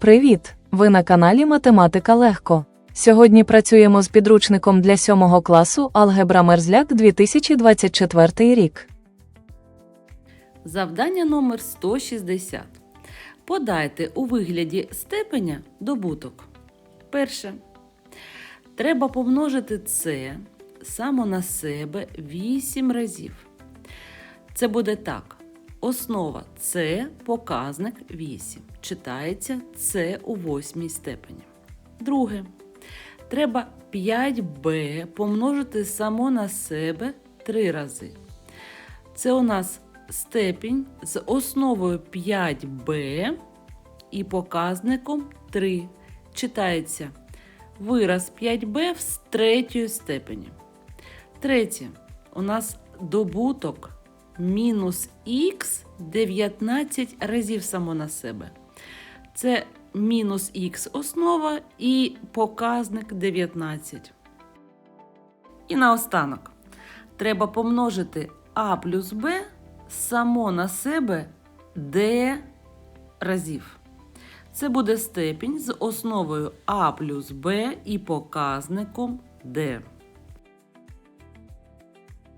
Привіт! Ви на каналі Математика Легко. Сьогодні працюємо з підручником для 7 класу Алгебра Мерзляк 2024 рік. Завдання номер 160. Подайте у вигляді степеня добуток. Перше. Треба помножити це само на себе 8 разів. Це буде так. Основа це показник 8. Читається це у восьмій степені. Друге. Треба 5b помножити само на себе 3 рази. Це у нас степінь з основою 5b і показником 3. Читається вираз 5b в третьої степені. Третє. У нас добуток мінус х 19 разів само на себе. Це мінус х основа і показник 19. І наостанок. Треба помножити а плюс b само на себе d разів. Це буде степінь з основою а плюс b і показником d.